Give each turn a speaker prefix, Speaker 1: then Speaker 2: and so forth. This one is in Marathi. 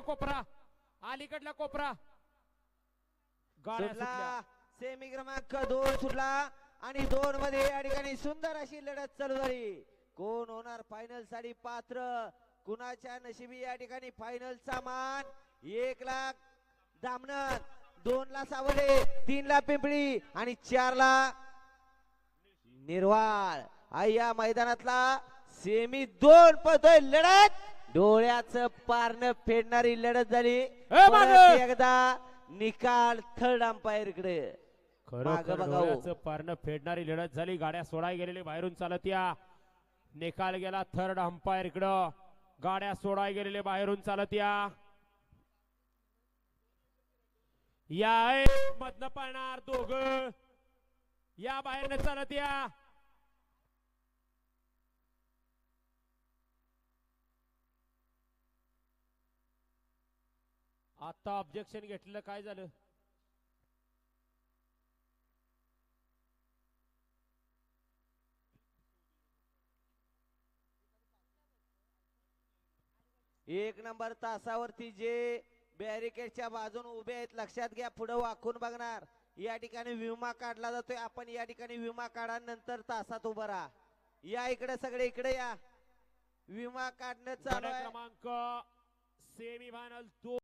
Speaker 1: कोपरा. अलीकडला कोपरा.
Speaker 2: सुटला. सेमी क्रमांक दोन सुटला. आणि दोन मध्ये या ठिकाणी सुंदर अशी लढत चालू झाली. कोण होणार फायनलसाठी पात्र? कुणाच्या नशिबी या ठिकाणी फायनलचा मान? एक लाख दामणन दोन ला सावले तीन ला पिंपळी आणि चार ला निर्वाळ. आई या मैदानातला सेमी दोन पदोय लढत. डोळ्याचं पारनं फेडणारी लढत झाली. एकदा निकाल थर्ड अंपायरकडे.
Speaker 1: खरोखर
Speaker 2: मागं बघा.
Speaker 1: डोळ्याचं पारणं फेडणारी लढत झाली. गाड्या सोडाय गेलेले बाहेरून चालत या निकाल गेला थर्ड अंपायर इकडं गाड्या सोडाय गेलेले बाहेरून चालत या मधनं पळणार दोघ. या बाहेरनं चालत या आता ऑब्जेक्शन घेतलेलं काय झालं?
Speaker 2: एक नंबर तासावरती जे बॅरिकेडच्या बाजून उभे आहेत लक्षात घ्या पुढे वाकून बघणार. या ठिकाणी विमा काढला जातोय. आपण या ठिकाणी विमा काढा नंतर तासात उभं राहा. या इकडे सगळे इकडे या. विमा काढणं चालू
Speaker 1: क्रमांक सेमी फायनल